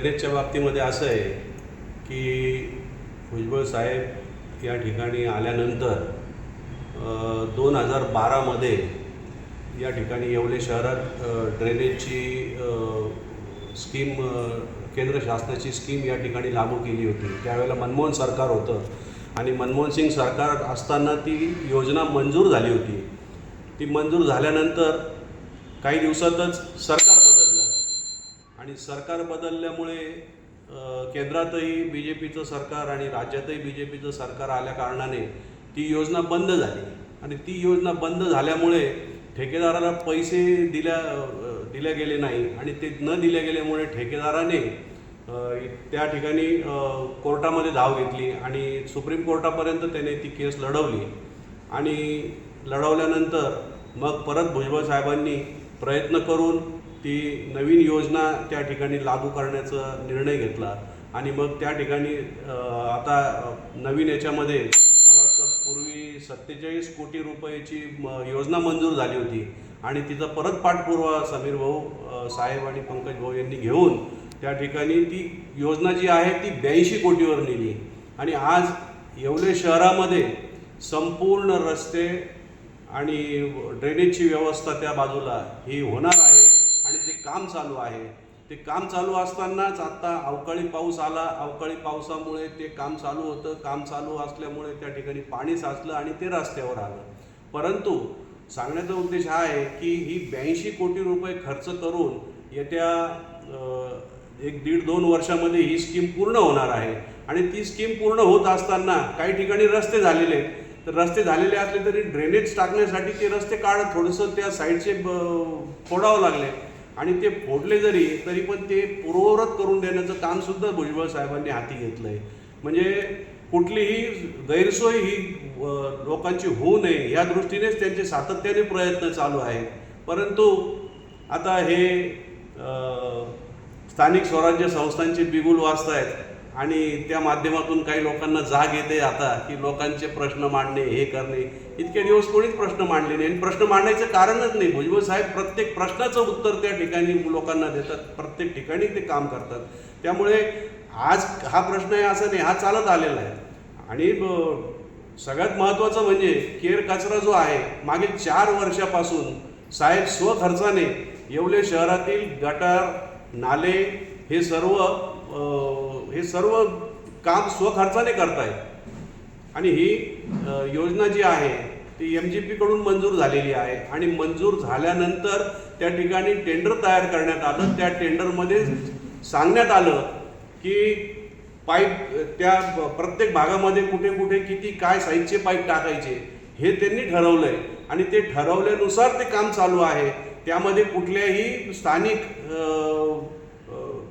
ड्रेनेजच्या बाबतीमध्ये असं आहे की भुजबळ साहेब या ठिकाणी आल्यानंतर दोन हजार बारामध्ये या ठिकाणी येवले शहरात ड्रेनेजची स्कीम केंद्र शासनाची स्कीम या ठिकाणी लागू केली होती. त्यावेळेला मनमोहन सरकार होतं आणि मनमोहन सिंग सरकार असताना ती योजना मंजूर झाली होती. ती मंजूर झाल्यानंतर काही दिवसातच सरकार आणि सरकार बदलल्यामुळे केंद्रातही बी जे पीचं सरकार आणि राज्यातही बी जे पीचं सरकार आल्या कारणाने ती योजना बंद झाली. आणि ती योजना बंद झाल्यामुळे ठेकेदाराला पैसे दिल्या दिले गेले नाही आणि ते न दिले गेल्यामुळे ठेकेदाराने त्या ठिकाणी कोर्टामध्ये धाव घेतली आणि सुप्रीम कोर्टापर्यंत त्याने ती केस लढवली. आणि लढवल्यानंतर मग परत भुजबळ साहेबांनी प्रयत्न करून ती नवीन योजना त्या ठिकाणी लागू करण्याचा निर्णय घेतला. आणि मग त्या ठिकाणी आता नवीन याच्यामध्ये मला वाटतं पूर्वी सत्तेचाळीस कोटी रुपयाची म- योजना मंजूर झाली होती. आणि तिचा परत पाठपुरावा समीर भाऊ साहेब आणि पंकज भाऊ यांनी घेऊन त्या ठिकाणी ती योजना जी आहे ती ब्याऐंशी कोटीवर नेली. आणि आज येवले शहरामध्ये संपूर्ण रस्ते आणि ड्रेनेजची व्यवस्था त्या बाजूला ही होणार काम चालू आहे. ते काम चालू असतानाच आता अवकाळी पाऊस आला. अवकाळी पावसामुळे ते काम चालू होतं. काम चालू असल्यामुळे त्या ठिकाणी पाणी साचलं आणि ते रस्त्यावर आलं. परंतु सांगण्याचा उद्देश हा आहे की ही ब्याऐंशी कोटी रुपये खर्च करून येत्या एक दीड दोन वर्षामध्ये ही स्कीम पूर्ण होणार आहे. आणि ती स्कीम पूर्ण होत असताना काही ठिकाणी रस्ते झालेले आहेत. तर रस्ते झालेले असले तरी ड्रेनेज टाकण्यासाठी ते रस्ते काढत थोडंसं त्या साईडचे ब- फोडावं लागले. आणि ते फोडले जरी तरी पण ते पूर्ववत करून देण्याचं कामसुद्धा भुजबळ साहेबांनी हाती घेतलं आहे म्हणजे कुठलीही गैरसोय ही लोकांची होऊ नये या दृष्टीनेच त्यांचे सातत्याने प्रयत्न चालू आहेत. परंतु आता हे स्थानिक स्वराज्य संस्थांचे बिगुल वाचतायत आणि त्या माध्यमातून काही लोकांना जाग येते आता की लोकांचे प्रश्न मांडणे हे करणे. इतके दिवस कोणीच प्रश्न मांडले नाही. आणि प्रश्न मांडायचं कारणच नाही. भुजबळ साहेब प्रत्येक प्रश्नाचं उत्तर त्या ठिकाणी लोकांना देतात. प्रत्येक ठिकाणी ते काम करतात. त्यामुळे आज हा प्रश्न आहे असा नाही हा चालत आलेला आहे. आणि सगळ्यात महत्त्वाचं म्हणजे केर कचरा जो आहे मागील चार वर्षापासून साहेब स्वखर्चाने येवले शहरातील गटार नाले हे सर्व हे सर्व काम स्वखर्चाने करतायत. आणि ही योजना जी आहे ती एम जी पीकडून मंजूर झालेली आहे. आणि मंजूर झाल्यानंतर त्या ठिकाणी टेंडर तयार करण्यात आलं. त्या टेंडरमध्ये सांगण्यात आलं की पाईप त्या प्रत्येक भागामध्ये कुठे कुठे किती काय साईजचे पाईप टाकायचे हे त्यांनी ठरवलंय. आणि ते ठरवल्यानुसार ते काम चालू आहे. त्यामध्ये कुठल्याही स्थानिक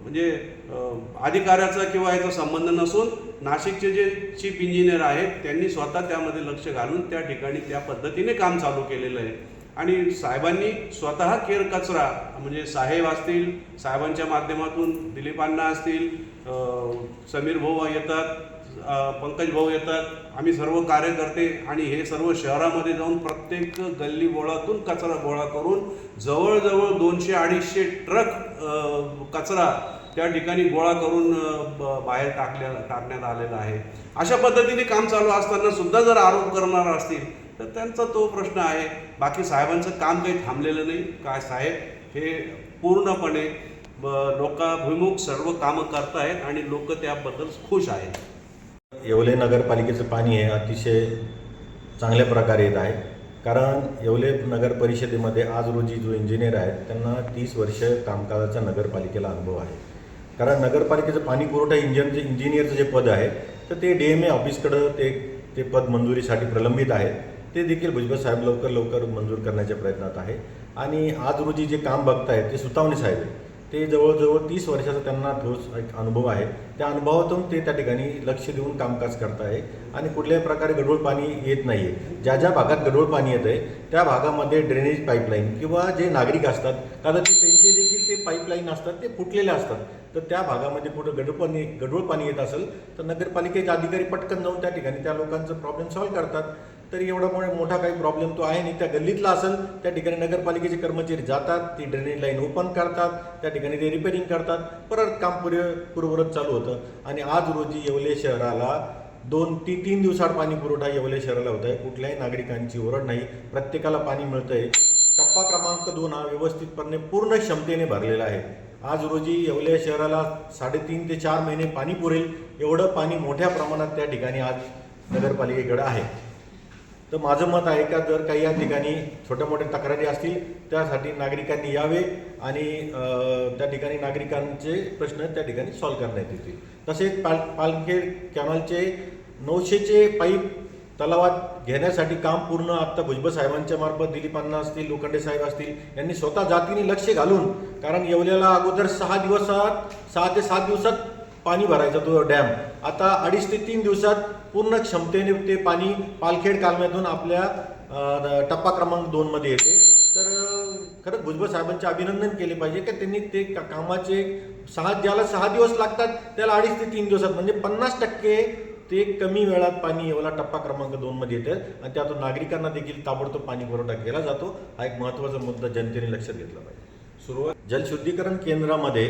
म्हणजे अधिकाऱ्याचा किंवा याचा संबंध नसून नाशिकचे जे चीफ इंजिनियर आहेत त्यांनी स्वतः त्यामध्ये लक्ष घालून त्या ठिकाणी त्या पद्धतीने काम चालू केलेलं आहे. आणि साहेबांनी स्वतः केर कचरा म्हणजे साहेब असतील साहेबांच्या माध्यमातून दिलीपांना असतील समीर भाऊ येतात पंकज भाऊ येतात आम्ही सर्व कार्यकर्ते आणि हे सर्व शहरामध्ये जाऊन प्रत्येक गल्ली बोळातून कचरा गोळा करून जवळजवळ दोनशे अडीचशे ट्रक कचरा त्या ठिकाणी गोळा करून बाहेर टाकल्या टाकण्यात आलेला आहे. अशा पद्धतीने काम चालू असताना सुद्धा जर आरोप करणार असतील तर त्यांचा तो प्रश्न आहे. बाकी साहेबांचं काम काही थांबलेलं नाही. काय साहेब? हे पूर्णपणे ब- लोकाभिमुख सर्व कामं करतायत आणि लोक त्याबद्दल खुश आहेत. येवले नगरपालिकेचं पाणी हे अतिशय चांगल्या प्रकारे येत आहे. कारण येवले नगर परिषदेमध्ये आज रोजी जो इंजिनियर आहेत त्यांना तीस वर्ष कामकाजाचा नगरपालिकेला अनुभव आहे. कारण नगरपालिकेचं पाणी पुरवठा इंजिनचे इंजिनियरचं जे पद आहे तर ते डी एम ए ऑफिसकडं ते ते पद मंजुरीसाठी प्रलंबित आहे. ते देखील भुजबळ साहेब लवकर लवकर मंजूर करण्याच्या प्रयत्नात आहे. आणि आज रोजी जे काम बघतायत ते सुतावणे साहेब आहे ते जवळजवळ तीस वर्षाचा त्यांना ठोस एक अनुभव आहे. त्या अनुभवातून ते त्या ठिकाणी लक्ष देऊन कामकाज करत आहे आणि कुठल्याही प्रकारे गढूळ पाणी येत नाही आहे ज्या ज्या भागात गढूळ पाणी येत आहे त्या भागामध्ये ड्रेनेज पाईपलाईन किंवा जे नागरिक असतात कदाचित त्यांचे देखील ते पाईपलाईन असतात ते फुटलेले असतात. तर त्या भागामध्ये कुठं गढूळ पाणी गढूळ पाणी येत असेल तर नगरपालिकेचे अधिकारी पटकन जाऊन त्या ठिकाणी त्या लोकांचं प्रॉब्लेम सॉल्व्ह करतात. तरी एवढा मोठा मोठा काही प्रॉब्लेम तो आहे नाही. त्या गल्लीतला असेल त्या ठिकाणी नगरपालिकेचे कर्मचारी जातात ती ड्रेनेज लाईन ओपन करतात त्या ठिकाणी ते रिपेरिंग करतात. परत काम पूर्व पूर्ववत चालू होतं. आणि आज रोजी येवले शहराला दोन ती तीन दिवसाआड पाणी पुरवठा येवले शहराला होत आहे कुठल्याही नागरिकांची ओरड नाही. प्रत्येकाला पाणी मिळतंय. आहे क्रमांक व्यवस्थितपणे पूर्ण क्षमतेने भरलेला आहे. आज रोजी येवल्या शहराला साडेतीन ते चार महिने पाणी पुरेल एवढं पाणी मोठ्या प्रमाणात त्या ठिकाणी आज नगरपालिकेकडे आहे. तर माझं मत आहे का जर काही या ठिकाणी छोट्या मोठ्या तक्रारी असतील त्यासाठी नागरिकांनी यावे आणि त्या ठिकाणी नागरिकांचे प्रश्न त्या ठिकाणी सॉल्व्ह करण्यात येतील. तसेच पाल पालखेड कॅनलचे नऊशेचे पाईप तलावात घेण्यासाठी काम पूर्ण आत्ता भुजबळ साहेबांच्या मार्फत दिलीपांना असतील लोखंडे साहेब असतील यांनी स्वतः जातीने लक्ष घालून कारण येवल्याला अगोदर सहा दिवसात सहा ते सात दिवसात पाणी भरायचा तो डॅम. आता अडीच ते तीन दिवसात पूर्ण क्षमतेने ते पाणी पालखेड कालम्यातून आपल्या टप्पा क्रमांक दोनमध्ये येते. तर खरंच भुजबळ साहेबांचे अभिनंदन केले पाहिजे की त्यांनी ते कामाचे सहा ज्याला सहा दिवस लागतात त्याला अडीच ते तीन दिवसात म्हणजे पन्नास टक्के ते कमी वेळात पाणी एवढा टप्पा क्रमांक दोन मध्ये येतं आणि त्यातून नागरिकांना देखील ताबडतोब पाणी पुरवठा केला जातो. हा एक महत्त्वाचा मुद्दा जनतेने लक्षात घेतला पाहिजे. सुरुवात जलशुद्धीकरण केंद्रामध्ये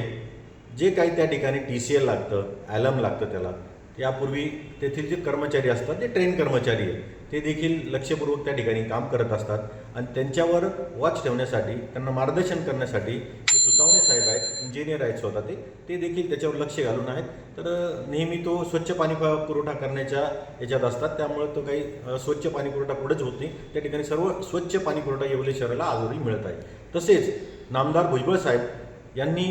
जे काही त्या ठिकाणी टी सी एल लागतं ॲलम लागतं त्याला. यापूर्वी तेथील जे कर्मचारी असतात ते ट्रेन कर्मचारी आहेत. ते देखील लक्षपूर्वक त्या ठिकाणी काम करत असतात. आणि त्यांच्यावर वॉच ठेवण्यासाठी त्यांना मार्गदर्शन करण्यासाठी जे सुतावणे साहेब आहेत इंजिनियर आहेत स्वतः ते ते देखील त्याच्यावर लक्ष घालून आहेत. तर नेहमी तो स्वच्छ पाणी पुरवठा करण्याच्या याच्यात असतात. त्यामुळे तो काही स्वच्छ पाणी पुरवठा पुढेच होत नाही. त्या ठिकाणी सर्व स्वच्छ पाणी पुरवठा येवले शहराला आजही मिळत आहे. तसेच नामदार भुजबळ साहेब यांनी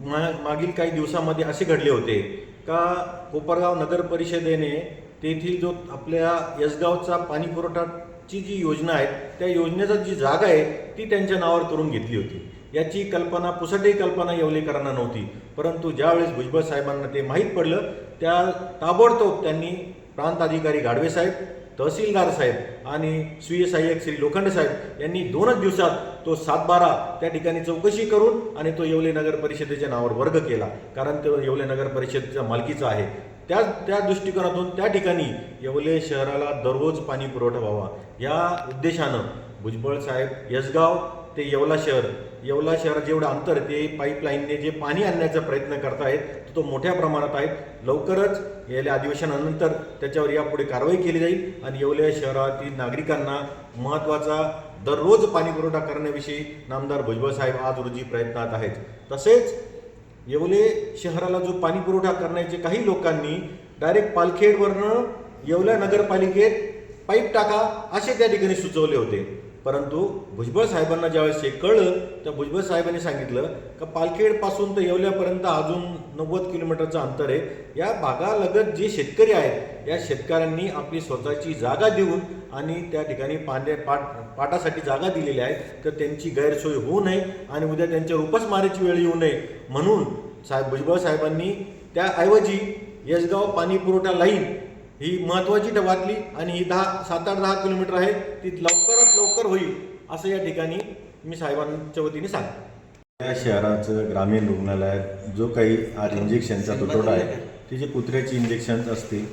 मा मागील काही दिवसामध्ये असे घडले होते का कोपरगाव नगर परिषदेने तेथील जो आपल्या यसगावचा पाणी पुरवठाची जी योजना आहे त्या योजनेचा जी जागा आहे ती त्यांच्या नावावर करून घेतली होती. याची कल्पना पुसटही कल्पना येवलेकरांना नव्हती. परंतु ज्यावेळेस भुजबळ साहेबांना ते माहीत पडलं त्या ताबडतोब त्यांनी प्रांत अधिकारी गाडवे साहेब तहसीलदार साहेब आणि स्वीय सहाय्यक श्री लोखंडे साहेब यांनी दोनच दिवसात तो सातबारा त्या ठिकाणी चौकशी करून आणि तो येवले नगर परिषदेच्या नावावर वर्ग केला. कारण तो येवले नगर परिषदेच्या मालकीचा आहे. त्या त्या दृष्टिकोनातून त्या ठिकाणी येवले शहराला दररोज पाणी पुरवठा व्हावा. या उद्देशानं भुजबळ साहेब यसगाव ते येवला शहर येवला शहरात जेवढं अंतर आहे ते पाईपलाईनने जे पाणी आणण्याचा प्रयत्न करतायत तो मोठ्या प्रमाणात आहेत लवकरच येल्या अधिवेशनानंतर त्याच्यावर यापुढे कारवाई केली जाईल आणि येवल्या शहरातील नागरिकांना महत्त्वाचा दररोज पाणी पुरवठा करण्याविषयी नामदार भुजबळ साहेब आज रोजी प्रयत्नात आहेत. तसेच येवले शहराला जो पाणी पुरवठा करण्याचे काही लोकांनी डायरेक्ट पालखेडवरनं येवल्या नगरपालिकेत पाईप टाका असे त्या ठिकाणी सुचवले होते. परंतु भुजबळ साहेबांना ज्यावेळेस हे कळलं त्या भुजबळ साहेबांनी सांगितलं का पालखेडपासून तर येवल्यापर्यंत अजून नव्वद किलोमीटरचं अंतर आहे. या भागालगत जे शेतकरी आहेत या शेतकऱ्यांनी आपली स्वतःची जागा देऊन आणि त्या ठिकाणी पांढऱ्या पाट पाटासाठी जागा दिलेली आहे तर त्यांची गैरसोय होऊ नये आणि उद्या त्यांच्यावर उपासमारीची वेळ येऊ नये. म्हणून साहेब भुजबळ साहेबांनी त्याऐवजी यसगाव पाणी पुरवठा लाईन ही महत्त्वाची वाटली आणि ही दहा सात आठ दहा किलोमीटर आहे ती लवकर लवकर होईल असं या ठिकाणी मी साहेबांच्या वतीने सांगतो. या शहराचं ग्रामीण रुग्णालयात जो काही आज इंजेक्शनचा तुटवडा आहे ते जे कुत्र्याची इंजेक्शन असतील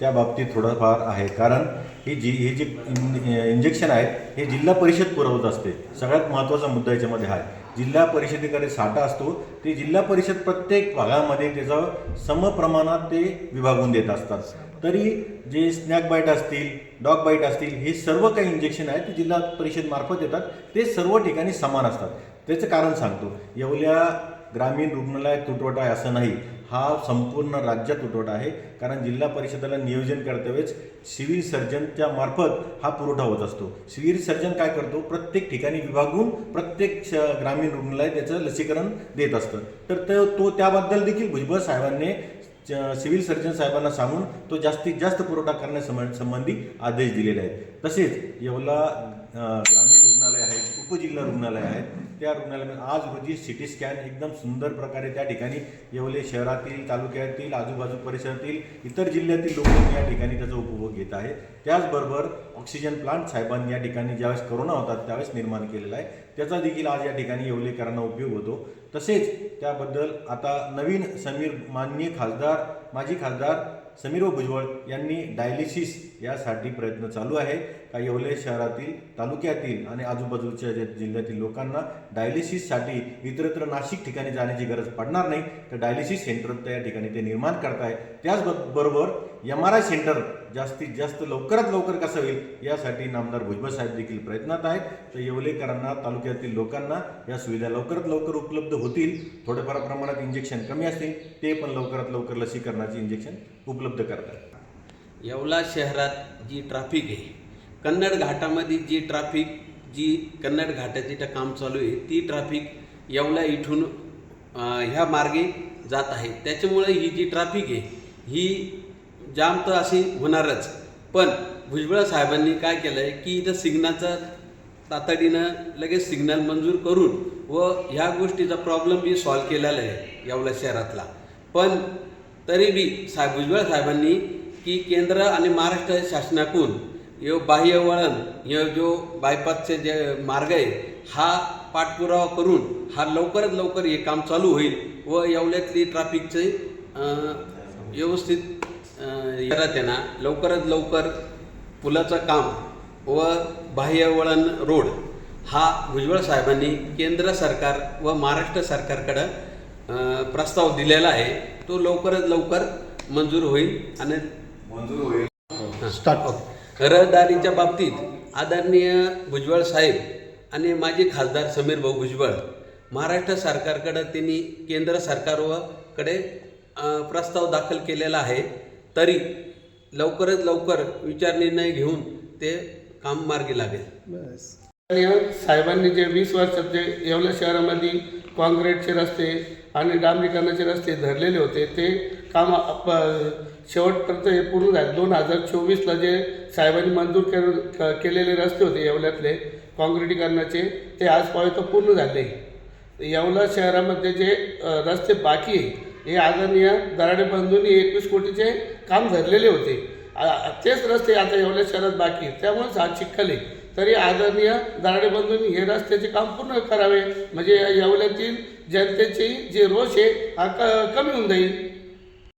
त्या बाबतीत थोडंफार आहे. कारण ही जी हे जे इंजेक्शन आहेत हे जिल्हा परिषद पुरवत असते. सगळ्यात महत्त्वाचा मुद्दा याच्यामध्ये हा आहे. जिल्हा परिषदेकडे साठा असतो ते जिल्हा परिषद प्रत्येक भागामध्ये त्याचं समप्रमाणात ते विभागून देत असतात. तरी जे स्नॅक बाईट असतील डॉग बाईट असतील हे सर्व काही इंजेक्शन आहेत ते जिल्हा परिषद मार्फत येतात. ते सर्व ठिकाणी समान असतात. त्याचं कारण सांगतो. एवढ्या ग्रामीण रुग्णालयात तुटवडा आहे असं नाही. हा संपूर्ण राज्यात तुटवडा आहे. कारण जिल्हा परिषदेला नियोजन करतेवेळेस सिव्हिल सर्जनच्या मार्फत हा पुरवठा होत असतो. सिव्हिल सर्जन काय करतो? प्रत्येक ठिकाणी विभागून प्रत्येक श- ग्रामीण रुग्णालय त्याचं लसीकरण देत असतं. तर तो तो त्याबद्दल देखील भुजबळ साहेबांनी सिव्हिल सर्जन साहेबांना सांगून तो जास्तीत जास्त पुरवठा करण्यासंबंधी आदेश दिलेले आहेत. तसेच येवला अं, ग्रामीण रुग्णालय आहे उपजिल्हा रुग्णालय आहेत त्या रुग्णालयामध्ये आज रोजी सिटी स्कॅन एकदम सुंदर प्रकारे त्या ठिकाणी येवले. शहरातील तालुक्यातील आजूबाजू परिसरातील इतर जिल्ह्यातील लोक या ठिकाणी त्याचा उपभोग घेत आहे त्याचबरोबर ऑक्सिजन प्लांट साहेबांनी या ठिकाणी ज्यावेळेस करोना होता त्यावेळेस निर्माण केलेला आहे. त्याचा देखील आज या ठिकाणी येवलेकरांना उपयोग होतो. तसेच त्याबद्दल आता नवीन समीर माननीय खासदार माजी खासदार समीर व भुजबळ यांनी डायलिसिस यासाठी प्रयत्न चालू आहे. येवले शहरातील तालुक्यातील आणि आजूबाजूच्या जिल्ह्यातील लोकांना डायलिसिससाठी इतरत्र नाशिक ठिकाणी जाण्याची गरज पडणार नाही. तर डायलिसिस सेंटर त्या ठिकाणी ते निर्माण करताय. त्याचबरोबर एम आर आय सेंटर जास्तीत जास्त लवकरात लवकर कसं होईल यासाठी नामदार भुजबळ साहेब देखील प्रयत्नात आहेत. तर येवलेकरांना तालुक्यातील लोकांना या सुविधा लवकरात लवकर उपलब्ध होतील. थोड्याफार प्रमाणात इंजेक्शन कमी असतील ते पण लवकरात लवकर लसीकरणाचे इंजेक्शन उपलब्ध करतात. येवला शहरात जी ट्रॅफिक आहे कन्नड घाटामध्ये जी ट्रॅफिक जी कन्नड घाटाची तर काम चालू आहे ती ट्रॅफिक येवला इथून ह्या मार्गे जात आहे. त्याच्यामुळे ही जी ट्रॅफिक आहे ही जाम तर अशी होणारच. पण भुजबळ साहेबांनी काय केलं आहे की इथं सिग्नलचं तातडीनं लगेच सिग्नल मंजूर करून व ह्या गोष्टीचा प्रॉब्लेम बी सॉल्व केलेला आहे येवला शहरातला. पण तरी बी साहेब भुजबळ साहेबांनी की केंद्र आणि महाराष्ट्र शासनाकडून यो बाह्य वळण हे जो बायपासचे जे मार्ग आहे हा पाठपुरावा करून हा लवकरात लवकर हे काम चालू होईल व येवल्यातली ट्रॅफिकचे अं, व्यवस्थित अं, करत आहे ना लवकरात लवकर पुलाचं काम व बाह्य वळण रोड हा भुजबळ साहेबांनी केंद्र सरकार व महाराष्ट्र सरकारकडं अं, प्रस्ताव दिलेला आहे. तो लवकरात लवकर मंजूर होईल आणि रहदारीच्या बाबतीत आदरणीय भुजबळ साहेब आणि माजी खासदार समीर भाऊ भुजबळ महाराष्ट्र सरकारकडं त्यांनी केंद्र सरकार व कडे अं, प्रस्ताव दाखल केलेला आहे. तरी लवकरात लवकर विचार निर्णय घेऊन ते काम मार्गी लागेल. साहेबांनी जे वीस वर्षात जे येवला शहरामध्ये काँक्रीटचे रस्ते आणि डांबरीकरणाचे रस्ते धरलेले होते ते काम आप शेवटपर्यंत हे पूर्ण झाले. दोन हजार चोवीसला जे साहेबांनी मंजूर के- केलेले रस्ते होते येवल्यातले काँक्रिटीकरणाचे ते आज पर्यंत पूर्ण झाले. येवला शहरामध्ये जे रस्ते बाकी आहे हे आदरणीय दराडे बंधूंनी एकवीस कोटीचे काम धरलेले होते. तेच रस्ते आता येवल्या शहरात बाकी आहेत. त्यामुळेच हा चिखल तरी आदरणीय दराडे बंधूंनी हे रस्त्याचे काम पूर्ण करावे. म्हणजे येवल्यातील जनतेची जे रोष आहे हा क कमी होऊन जाईल.